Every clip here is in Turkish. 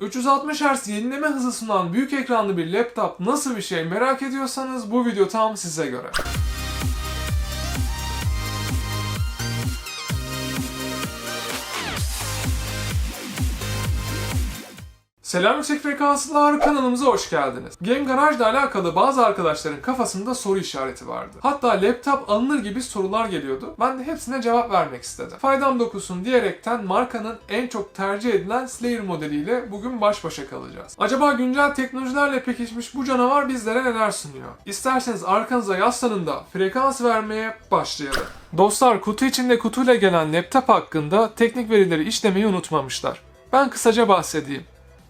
360 Hz yenileme hızı sunan büyük ekranlı bir laptop nasıl bir şey merak ediyorsanız bu video tam size göre. Selam yüksek frekanslılar kanalımıza hoş geldiniz. Game Garage ile alakalı bazı arkadaşların kafasında soru işareti vardı. Hatta laptop alınır gibi sorular geliyordu. Ben de hepsine cevap vermek istedim. Faydam dokusun diyerekten markanın en çok tercih edilen Slayer modeliyle bugün baş başa kalacağız. Acaba güncel teknolojilerle pekişmiş bu canavar bizlere neler sunuyor? İsterseniz arkanıza yaslanın da frekans vermeye başlayalım. Dostlar kutu içinde kutuyla gelen laptop hakkında teknik verileri işlemeyi unutmamışlar. Ben kısaca bahsedeyim.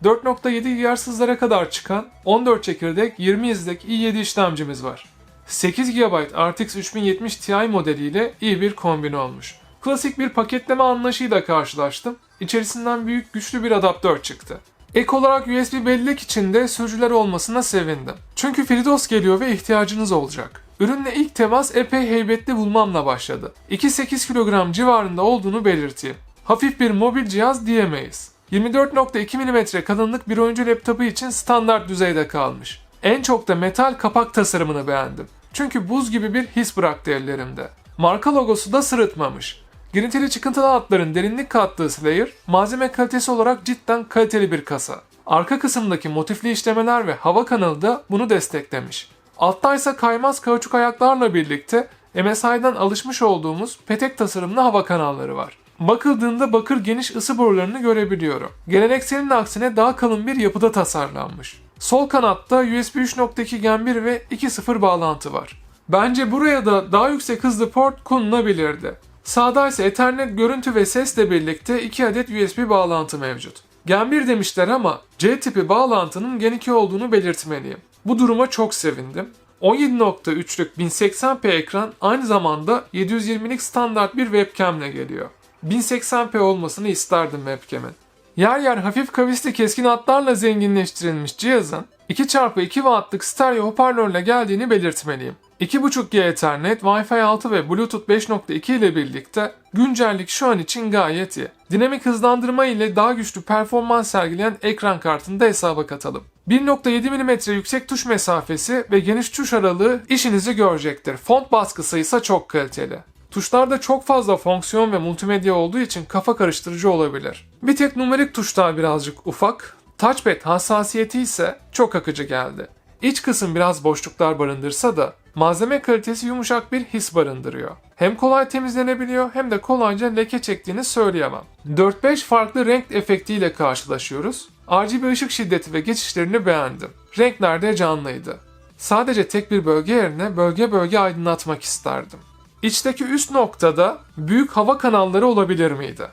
4.7 GHz hızlara kadar çıkan 14 çekirdek 20 izlek i7 işlemcimiz var. 8 GB RTX 3070 Ti modeliyle iyi bir kombin olmuş. Klasik bir paketleme anlayışıyla karşılaştım. İçerisinden büyük güçlü bir adaptör çıktı. Ek olarak USB bellek için de sürücüler olmasına sevindim. Çünkü FreeDOS geliyor ve ihtiyacınız olacak. Ürünle ilk temas epey heybetli bulmamla başladı. 2-8 kilogram civarında olduğunu belirteyim. Hafif bir mobil cihaz diyemeyiz. 24.2 mm kalınlık bir oyuncu laptopu için standart düzeyde kalmış. En çok da metal kapak tasarımını beğendim. Çünkü buz gibi bir his bıraktı ellerimde. Marka logosu da sırıtmamış. Girintili çıkıntılı hatların derinlik kattığı Slayer, malzeme kalitesi olarak cidden kaliteli bir kasa. Arka kısımdaki motifli işlemeler ve hava kanalı da bunu desteklemiş. Altta ise kaymaz kauçuk ayaklarla birlikte MSI'dan alışmış olduğumuz petek tasarımlı hava kanalları var. Bakıldığında bakır geniş ısı borularını görebiliyorum. Gelenekselin aksine daha kalın bir yapıda tasarlanmış. Sol kanatta USB 3.2 Gen 1 ve 2.0 bağlantı var. Bence buraya da daha yüksek hızlı port konulabilirdi. Sağda ise Ethernet görüntü ve sesle birlikte 2 adet USB bağlantı mevcut. Gen 1 demişler ama C tipi bağlantının Gen 2 olduğunu belirtmeliyim. Bu duruma çok sevindim. 17.3'lük 1080p ekran aynı zamanda 720'lik standart bir webcamle geliyor. 1080p olmasını isterdim webcam'in. Yer yer hafif kavisli keskin hatlarla zenginleştirilmiş cihazın 2x2 wattlık stereo hoparlörle geldiğini belirtmeliyim. 2.5G Ethernet, Wi-Fi 6 ve Bluetooth 5.2 ile birlikte güncellik şu an için gayet iyi. Dinamik hızlandırma ile daha güçlü performans sergileyen ekran kartını da hesaba katalım. 1.7 mm yüksek tuş mesafesi ve geniş tuş aralığı işinizi görecektir. Font baskısı ise çok kaliteli. Tuşlarda çok fazla fonksiyon ve multimedya olduğu için kafa karıştırıcı olabilir. Bir tek numerik tuşlar birazcık ufak, touchpad hassasiyeti ise çok akıcı geldi. İç kısım biraz boşluklar barındırsa da malzeme kalitesi yumuşak bir his barındırıyor. Hem kolay temizlenebiliyor hem de kolayca leke çektiğini söyleyemem. 4-5 farklı renk efektiyle karşılaşıyoruz. RGB ışık şiddeti ve geçişlerini beğendim. Renkler de canlıydı. Sadece tek bir bölge yerine bölge bölge aydınlatmak isterdim. İçteki üst noktada büyük hava kanalları olabilir miydi?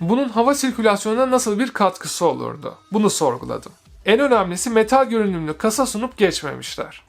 Bunun hava sirkülasyonuna nasıl bir katkısı olurdu? Bunu sorguladım. En önemlisi metal görünümlü kasa sunup geçmemişler.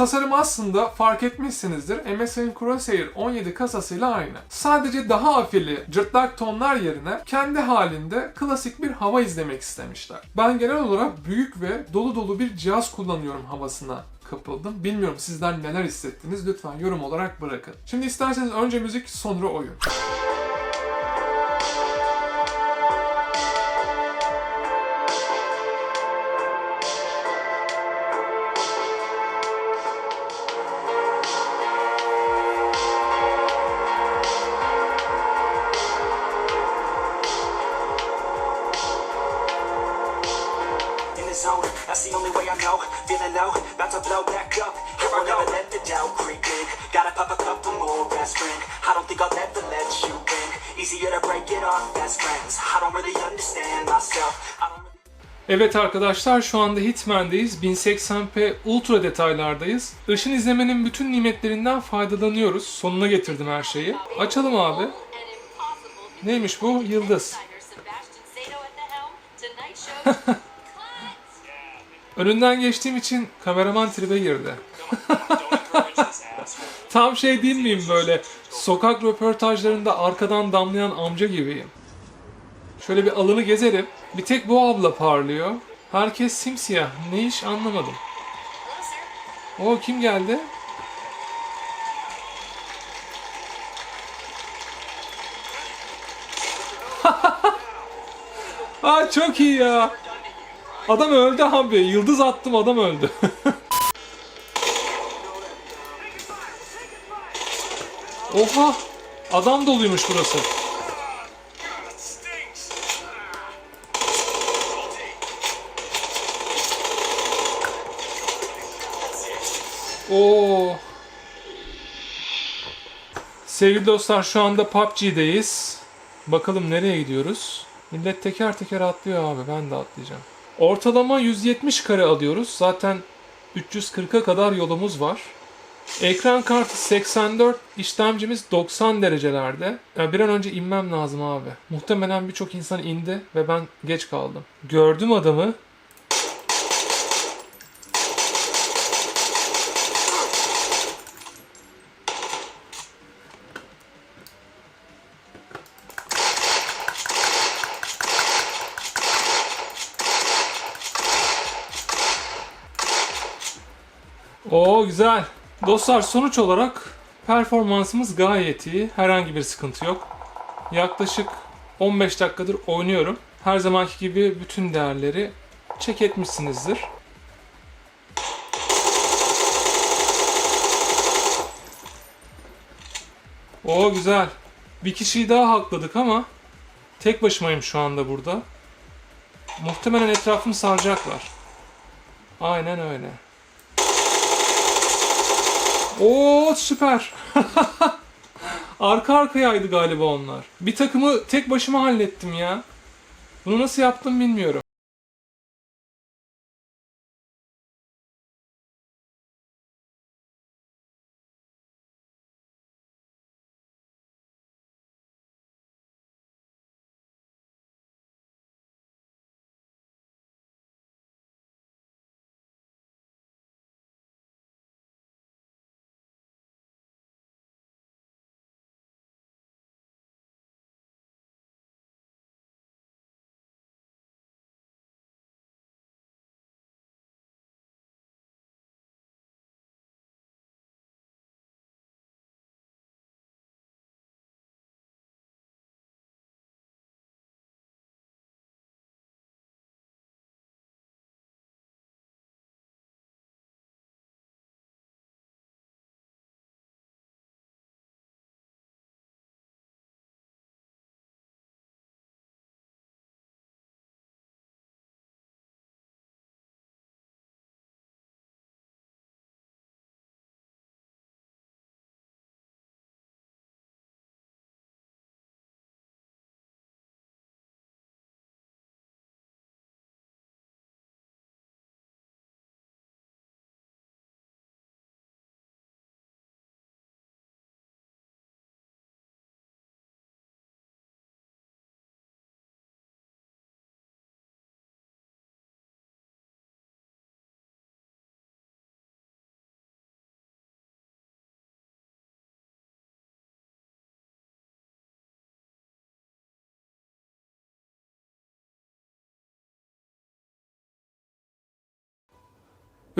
Tasarım aslında fark etmişsinizdir MSI'nin Crosshair 17 kasasıyla aynı. Sadece daha afili cırtlak tonlar yerine kendi halinde klasik bir hava izlemek istemişler. Ben genel olarak büyük ve dolu dolu bir cihaz kullanıyorum havasına kapıldım. Bilmiyorum sizler neler hissettiniz lütfen yorum olarak bırakın. Şimdi isterseniz önce müzik sonra oyun. Back up. Here I never let the doubt creep in. Gotta pop a couple more aspirin. I don't think I'll ever let you in. Easier to break it off best friends. I don't really understand myself. I don't Evet arkadaşlar şu anda Hitman'deyiz. 1080p ultra detaylardayız. Işın izlemenin bütün nimetlerinden faydalanıyoruz. Sonuna getirdim her şeyi. Açalım abi. Neymiş bu? Yıldız. Önünden geçtiğim için kameraman tribe girdi. Tam şey değil miyim böyle? Sokak röportajlarında arkadan damlayan amca gibiyim. Şöyle bir alanı gezelim. Bir tek bu abla parlıyor. Herkes simsiyah. Ne iş anlamadım. O kim geldi? Aa çok iyi ya. Adam öldü abi. Yıldız attım adam öldü. Oha! Adam doluymuş burası. Oo. Sevgili dostlar şu anda PUBG'deyiz. Bakalım nereye gidiyoruz? Millet teker teker atlıyor abi ben de atlayacağım. Ortalama 170 kare alıyoruz. Zaten 340'a kadar yolumuz var. Ekran kartı 84, işlemcimiz 90 derecelerde. Ya bir an önce inmem lazım abi. Muhtemelen birçok insan indi ve ben geç kaldım. Gördüm adamı. Oo güzel. Dostlar sonuç olarak performansımız gayet iyi. Herhangi bir sıkıntı yok. Yaklaşık 15 dakikadır oynuyorum. Her zamanki gibi bütün değerleri çek etmişsinizdir. Oo güzel. Bir kişiyi daha hakladık ama tek başımayım şu anda burada. Muhtemelen etrafımı saracaklar. Aynen öyle. Oo süper. Arka arkayaydı galiba onlar. Bir takımı tek başıma hallettim ya. Bunu nasıl yaptım bilmiyorum.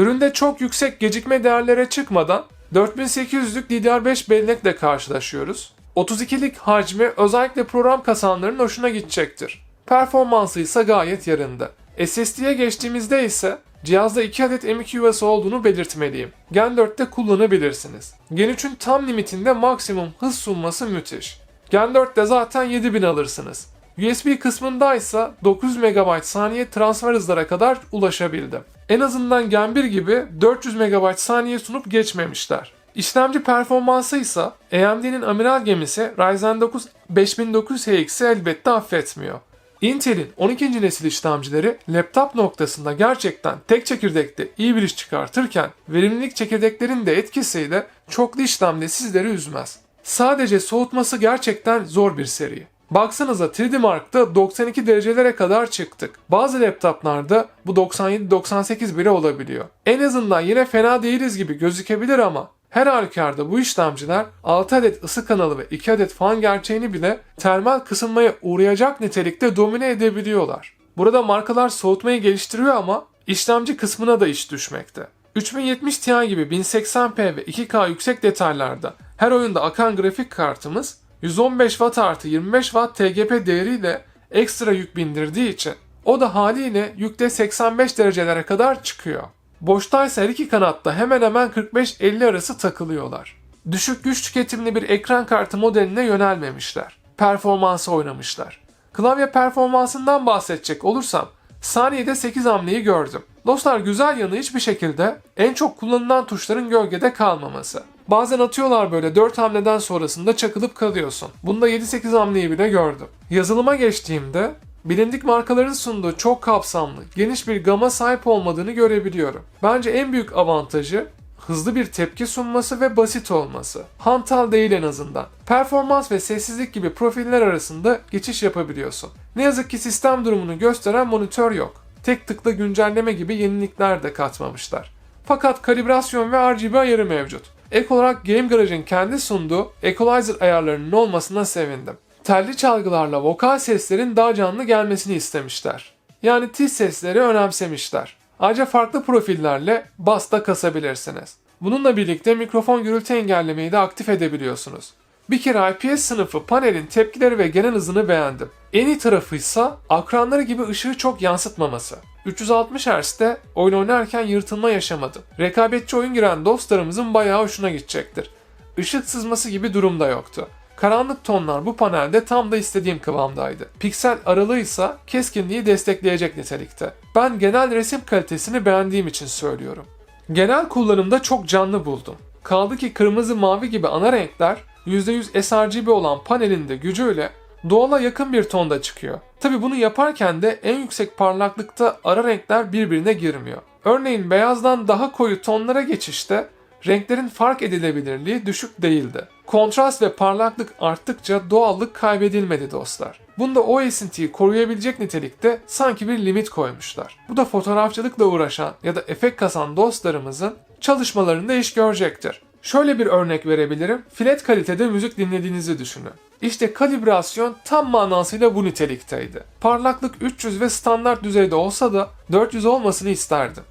Üründe çok yüksek gecikme değerlere çıkmadan 4800'lük DDR5 bellekle karşılaşıyoruz. 32'lik hacmi özellikle program kasanların hoşuna gidecektir. Performansı ise gayet yerinde. SSD'ye geçtiğimizde ise cihazda 2 adet M.2 UFS olduğunu belirtmeliyim. Gen 4'te kullanabilirsiniz. Gen 3'ün tam limitinde maksimum hız sunması müthiş. Gen 4'te zaten 7000 alırsınız. USB kısmında ise 900 MB saniye transfer hızlara kadar ulaşabildim. En azından Gen 1 gibi 400 MB saniye sunup geçmemişler. İşlemci performansı ise AMD'nin amiral gemisi Ryzen 9 5900HX'i elbette affetmiyor. Intel'in 12. nesil işlemcileri laptop noktasında gerçekten tek çekirdekte iyi bir iş çıkartırken verimlilik çekirdeklerin de etkisiyle çoklu işlemde sizleri üzmez. Sadece soğutması gerçekten zor bir seri. Baksanıza 3D Mark'ta 92 derecelere kadar çıktık. Bazı laptoplarda bu 97-98 bile olabiliyor. En azından yine fena değiliz gibi gözükebilir ama her halükarda bu işlemciler 6 adet ısı kanalı ve 2 adet fan gerçeğini bile termal kısınmaya uğrayacak nitelikte domine edebiliyorlar. Burada markalar soğutmayı geliştiriyor ama işlemci kısmına da iş düşmekte. 3070 Ti gibi 1080p ve 2K yüksek detaylarda her oyunda akan grafik kartımız 115 Watt artı 25 Watt TGP değeriyle ekstra yük bindirdiği için o da haliyle yükte 85 derecelere kadar çıkıyor. Boştaysa her iki kanatta hemen hemen 45-50 arası takılıyorlar. Düşük güç tüketimli bir ekran kartı modeline yönelmemişler. Performansı oynamışlar. Klavye performansından bahsedecek olursam saniyede 8 hamleyi gördüm. Dostlar güzel yanı hiçbir şekilde en çok kullanılan tuşların gölgede kalmaması. Bazen atıyorlar böyle 4 hamleden sonrasında çakılıp kalıyorsun. Bunda 7-8 hamleyi bile gördüm. Yazılıma geçtiğimde bilindik markaların sunduğu çok kapsamlı, geniş bir gama sahip olmadığını görebiliyorum. Bence en büyük avantajı hızlı bir tepki sunması ve basit olması. Hantal değil en azından. Performans ve sessizlik gibi profiller arasında geçiş yapabiliyorsun. Ne yazık ki sistem durumunu gösteren monitör yok. Tek tıkla güncelleme gibi yenilikler de katmamışlar. Fakat kalibrasyon ve RGB ayarı mevcut. Ek olarak Game Garage'ın kendi sunduğu equalizer ayarlarının olmasına sevindim. Telli çalgılarla vokal seslerin daha canlı gelmesini istemişler. Yani tiz sesleri önemsemişler. Ayrıca farklı profillerle bas da kasabilirsiniz. Bununla birlikte mikrofon gürültü engellemeyi de aktif edebiliyorsunuz. Bir kere IPS sınıfı panelin tepkileri ve genel hızını beğendim. En iyi tarafı ise akranları gibi ışığı çok yansıtmaması. 360 Hz'de oyun oynarken yırtılma yaşamadım. Rekabetçi oyun giren dostlarımızın bayağı hoşuna gidecektir. Işık sızması gibi durum da yoktu. Karanlık tonlar bu panelde tam da istediğim kıvamdaydı. Piksel aralığı ise keskinliği destekleyecek nitelikte. Ben genel resim kalitesini beğendiğim için söylüyorum. Genel kullanımda çok canlı buldum. Kaldı ki kırmızı mavi gibi ana renkler %100 sRGB olan panelin de gücüyle doğala yakın bir tonda çıkıyor. Tabi bunu yaparken de en yüksek parlaklıkta ara renkler birbirine girmiyor. Örneğin beyazdan daha koyu tonlara geçişte renklerin fark edilebilirliği düşük değildi. Kontrast ve parlaklık arttıkça doğallık kaybedilmedi dostlar. Bunda o esintiyi koruyabilecek nitelikte sanki bir limit koymuşlar. Bu da fotoğrafçılıkla uğraşan ya da efekt kasan dostlarımızın çalışmalarında iş görecektir. Şöyle bir örnek verebilirim. Flat kalitede müzik dinlediğinizi düşünün. İşte kalibrasyon tam manasıyla bu nitelikteydi. Parlaklık 300 ve standart düzeyde olsa da 400 olmasını isterdim.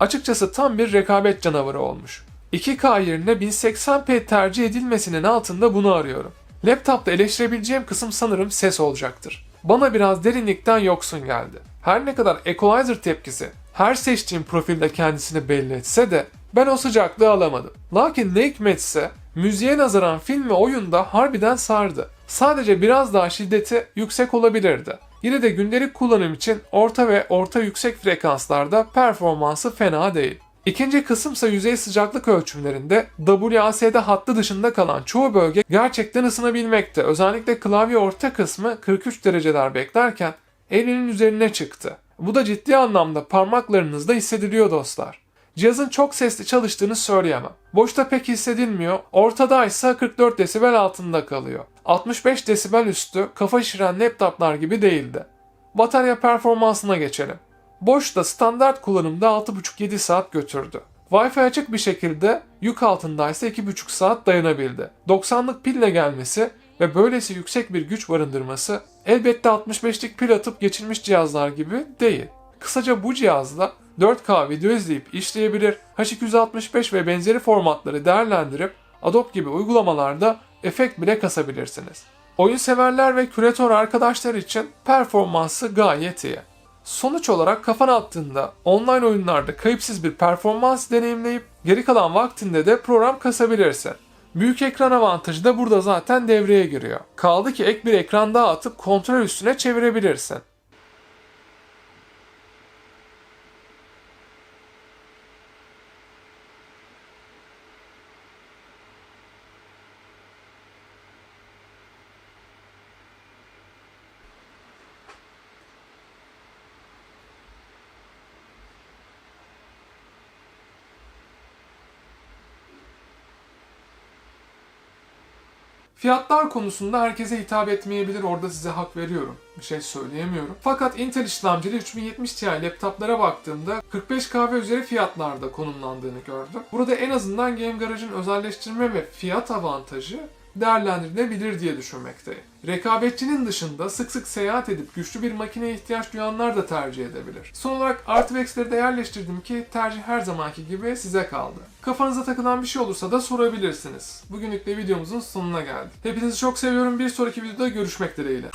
Açıkçası tam bir rekabet canavarı olmuş. 2K yerine 1080p tercih edilmesinin altında bunu arıyorum. Laptopta eleştirebileceğim kısım sanırım ses olacaktır. Bana biraz derinlikten yoksun geldi. Her ne kadar equalizer tepkisi her seçtiğim profilde kendisini belli etse de ben o sıcaklığı alamadım. Lakin ne hikmetse müziğe nazaran film ve oyunda harbiden sardı. Sadece biraz daha şiddeti yüksek olabilirdi. Yine de gündelik kullanım için orta ve orta yüksek frekanslarda performansı fena değil. İkinci kısımsa yüzey sıcaklık ölçümlerinde WASD hattı dışında kalan çoğu bölge gerçekten ısınabilmekte. Özellikle klavye orta kısmı 43 dereceler beklerken 50'nin üzerine çıktı. Bu da ciddi anlamda parmaklarınızda hissediliyor dostlar. Cihazın çok sesli çalıştığını söyleyemem. Boşta pek hissedilmiyor, ortadaysa 44 desibel altında kalıyor. 65 desibel üstü kafa şişiren laptoplar gibi değildi. Batarya performansına geçelim. Boşta standart kullanımda 6,5-7 saat götürdü. Wi-Fi açık bir şekilde yük altındaysa 2,5 saat dayanabildi. 90'lık pille gelmesi ve böylesi yüksek bir güç barındırması elbette 65'lik pil atıp geçilmiş cihazlar gibi değil. Kısaca bu cihazla 4K video izleyip işleyebilir, H265 ve benzeri formatları değerlendirip Adobe gibi uygulamalarda efekt bile kasabilirsiniz. Oyun severler ve küratör arkadaşlar için performansı gayet iyi. Sonuç olarak kafan attığında online oyunlarda kayıpsız bir performans deneyimleyip geri kalan vaktinde de program kasabilirsin. Büyük ekran avantajı da burada zaten devreye giriyor. Kaldı ki ek bir ekran daha atıp kontrol üstüne çevirebilirsin. Fiyatlar konusunda herkese hitap etmeyebilir. Orada size hak veriyorum. Bir şey söyleyemiyorum. Fakat Intel işlemcili 3070 Ti laptoplara baktığımda 45K ve üzeri fiyatlarda konumlandığını gördüm. Burada en azından Game Garage'ın özelleştirme ve fiyat avantajı değerlendirilebilir diye düşünmekteyim. Rekabetçinin dışında sık sık seyahat edip güçlü bir makineye ihtiyaç duyanlar da tercih edebilir. Son olarak artı de yerleştirdim ki tercih her zamanki gibi size kaldı. Kafanıza takılan bir şey olursa da sorabilirsiniz. Bugünlük de videomuzun sonuna geldik. Hepinizi çok seviyorum. Bir sonraki videoda görüşmek dileğiyle.